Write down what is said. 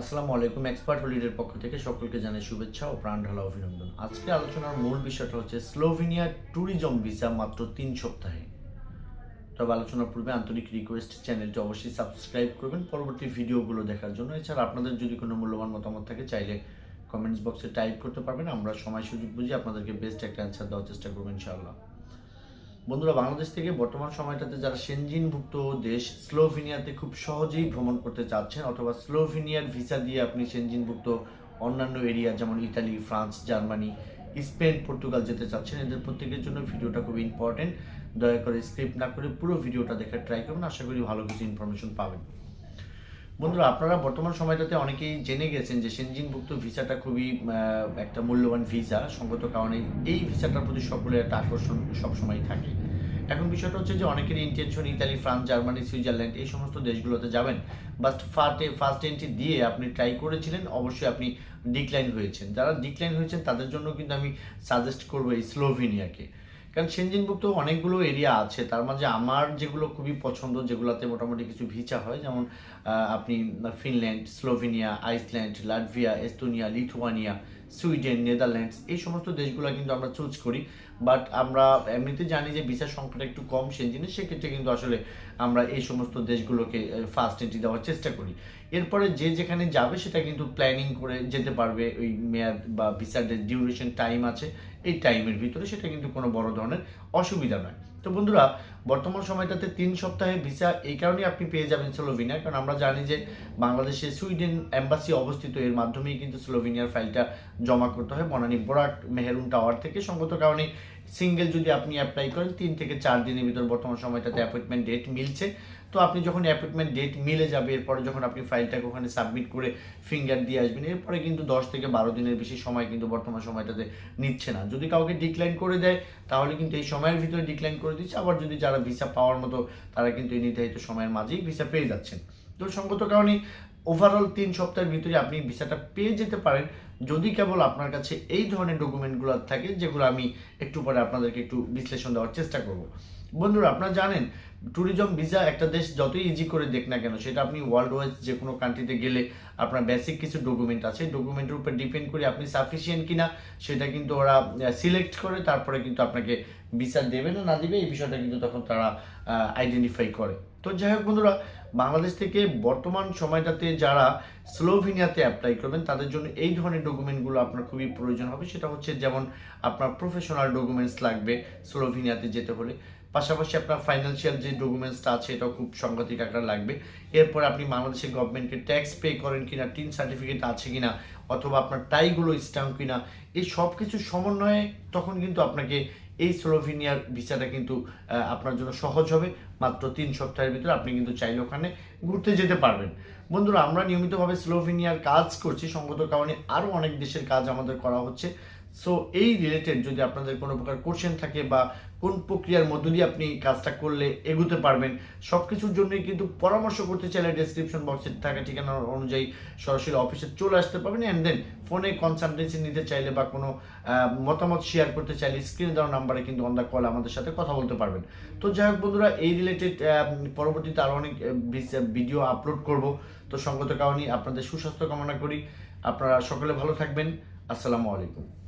আসসালামু আলাইকুম এক্সপার্ট হলিডের পক্ষ থেকে সকলকে জানাই শুভেচ্ছা ও প্রাণ ঢালা অভিনন্দন। আজকে আলোচনার মূল বিষয়টা হচ্ছে স্লোভেনিয়া ট্যুরিজম ভিসা মাত্র তিন সপ্তাহে। তবে আলোচনার পূর্বে আন্তরিক রিকোয়েস্ট চ্যানেলটি অবশ্যই সাবস্ক্রাইব করবেন। পরবর্তী ভিডিওগুলো দেখার জন্য। এছাড়া আপনাদের যদি কোনো মূল্যবান মতামত থাকে, চাইলে কমেন্টস বক্সে টাইপ করতে পারবেন। আমরা সময় সুযোগ বুঝে আপনাদেরকে বেস্ট একটা অ্যান্সার দেওয়ার চেষ্টা করব, ইনশাআল্লাহ। বন্ধুরা, বাংলাদেশ থেকে বর্তমান সময়টাতে যারা সেনজিনভুক্ত দেশ, স্লোভেনিয়াতে খুব সহজেই ভ্রমণ করতে চাচ্ছেন অথবা স্লোভেনিয়ার ভিসা দিয়ে আপনি সেনজিনভুক্ত অন্যান্য এরিয়া যেমন Italy, France, Germany, Spain, Portugal যেতে চাচ্ছেন, এদের প্রত্যেকের জন্য ভিডিওটা খুব ইম্পর্টেন্ট দয়া করে স্ক্রিপ্ট না করে পুরো ভিডিওটা দেখার ট্রাই করবেন আশা করি ভালো কিছু ইনফরমেশন পাবেন। বন্ধুরা, আপনারা বর্তমান সময়টাতে অনেকেই জেনে গেছেন যে সেনজিনভুক্ত ভিসাটা খুবই একটা মূল্যবান ভিসা। সঙ্গত কারণে এই ভিসাটার প্রতি সকলের একটা আকর্ষণ সবসময় থাকে। এখন বিষয়টা হচ্ছে যে অনেকের intention Italy France Germany Switzerland এই সমস্ত দেশগুলোতে যাবেন। বাট ফার্স্টে ফার্স্ট এন্ট্রি দিয়ে আপনি ট্রাই করেছিলেন, অবশ্যই আপনি ডিক্লাইন হয়েছেন। যারা ডিক্লাইন হয়েছেন, তাদের জন্য কিন্তু আমি সাজেস্ট করব এই স্লোভেনিয়াকে কারণ সেনজিনভুক্ত অনেকগুলো এরিয়া আছে, তার মাঝে আমার যেগুলো খুবই পছন্দ, যেগুলোতে মোটামুটি কিছু ভিচা হয়, যেমন আপনি Finland, Slovenia, Iceland, Latvia, Estonia, Lithuania Sweden, Netherlands, এই সমস্ত দেশগুলো কিন্তু আমরা চুজ করি। বাট আমরা এমনিতে জানি যে ভিসার সংখ্যাটা একটু কম সেনজিনে সেক্ষেত্রে কিন্তু আসলে আমরা এই সমস্ত দেশগুলোকে ফার্স্ট এন্ট্রি দেওয়ার চেষ্টা করি। এরপরে যে যেখানে যাবে সেটা কিন্তু প্ল্যানিং করে যেতে পারবে। ওই মেয়াদ বা ভিসার ডিউরেশন টাইম আছে। এই টাইমের ভিতরে সেটা কিন্তু কোনো বড় ধরনের অসুবিধা নয়। তো বন্ধুরা, বর্তমান সময়টাতে তিন সপ্তাহে ভিসা এই কারণেই আপনি পেয়ে যাবেন স্লোভেনিয়া, কারণ আমরা জানি যে বাংলাদেশে সুইডেন এম্বাসি অবস্থিত, এর মাধ্যমেই কিন্তু স্লোভিনিয়ার ফাইলটা জমা করতে হয়। মনানি বোরাট মেহেরুন টাওয়ার থেকে, সঙ্গত কারণে সিঙ্গেল যদি আপনি অ্যাপ্লাই করেন, তিন থেকে চার দিনের ভিতর বর্তমান সময়টাতে অ্যাপয়েন্টমেন্ট ডেট মিলছে। তো আপনি যখন অ্যাপয়েন্টমেন্ট ডেট মিলে যাবে, এরপরে যখন আপনি ফাইলটাকে ওখানে সাবমিট করে ফিঙ্গার দিয়ে আসবেন, এরপরে কিন্তু দশ থেকে বারো দিনের বেশি সময় কিন্তু বর্তমান সময়টাতে নিচ্ছে না। যদি কাউকে ডিক্লাইন করে দেয়, তাহলে কিন্তু এই সময়ের ভিতরে ডিক্লাইন করে দিচ্ছে। আবার যদি যারা ভিসা পাওয়ার মতো, তারা কিন্তু এই নির্ধারিত সময়ের মাঝেই ভিসা পেয়ে যাচ্ছেন। তো সঙ্গত কারণে ওভারঅল তিন সপ্তাহের ভিতরে আপনি ভিসাটা পেয়ে যেতে পারেন। যদি কেবল আপনার কাছে এই ধরনের ডকুমেন্টগুলো থাকে, যেগুলো আমি একটু পরে আপনাদেরকে একটু বিশ্লেষণ দেওয়ার চেষ্টা করব। বন্ধুরা, আপনারা জানেন ট্যুরিজম ভিসা একটা দেশ যতই ইজি করে দেখ না কেন, সেটা আপনি ওয়ার্ল্ড ওয়াইজ যে কোনো কান্ট্রিতে গেলে আপনার বেসিক কিছু ডকুমেন্ট আছে। ডকুমেন্টের উপর ডিপেন্ড করে আপনি সাফিসিয়েন্ট কিনা, সেটা কিন্তু ওরা সিলেক্ট করে, তারপরে কিন্তু আপনাকে ভিসা দেবে না না দিবে, এই বিষয়টা কিন্তু তখন তারা আইডেন্টিফাই করে। তো যাই হোক বন্ধুরা, বাংলাদেশ থেকে বর্তমান সময়টাতে যারা স্লোভেনিয়াতে অ্যাপ্লাই করবেন, তাদের জন্য এই ধরনের ডকুমেন্টগুলো আপনার খুবই প্রয়োজন হবে। সেটা হচ্ছে যেমন আপনার প্রফেশনাল ডকুমেন্টস লাগবে, স্লোভেনিয়াতে যেতে হলে। পাশাপাশি আপনার ফাইন্যান্সিয়াল যে ডকুমেন্টসটা আছে, এটাও খুব সাংঘাতিক আকার লাগবে। এরপর আপনি বাংলাদেশের গভর্নমেন্টকে ট্যাক্স পে করেন কিনা টিন সার্টিফিকেট আছে কিনা, অথবা আপনার টাইগুলো স্ট্যাম্প কিনা, এই সব কিছু সমন্বয়ে তখন কিন্তু আপনাকে এই স্লোভেনিয়ার ভিসাটা কিন্তু আপনার জন্য সহজ হবে। মাত্র তিন সপ্তাহের ভিতরে আপনি কিন্তু চাইলে ওখানে ঘুরতে যেতে পারবেন। বন্ধুরা, আমরা নিয়মিতভাবে স্লোভেনিয়ার কাজ করছি। সঙ্গত কারণে আরও অনেক দেশের কাজ আমাদের করা হচ্ছে। সো এই রিলেটেড যদি আপনাদের কোনো প্রকার কোশ্চেন থাকে বা কোন প্রক্রিয়ার মধ্য দিয়ে আপনি কাজটা করলে এগুতে পারবেন সব কিছুর জন্যই কিন্তু পরামর্শ করতে চাইলে ডেসক্রিপশন বক্সে থাকা ঠিকানা অনুযায়ী সরাসরি অফিসে চলে আসতে পারবেন অ্যান্ড দেন ফোনে কনসালটেন্সি নিতে চাইলে বা কোনো মতামত শেয়ার করতে চাইলে স্ক্রিনে দেওয়া নাম্বারে কিন্তু অন দ্য কল আমাদের সাথে কথা বলতে পারবেন। তো যাই হোক বন্ধুরা, এই রিলেটেড পরবর্তীতে আরও অনেক ভিডিও আপলোড করব। তো সঙ্গত কারণে আপনাদের সুস্বাস্থ্য কামনা করি। আপনারা সকলে ভালো থাকবেন। আসসালামু আলাইকুম।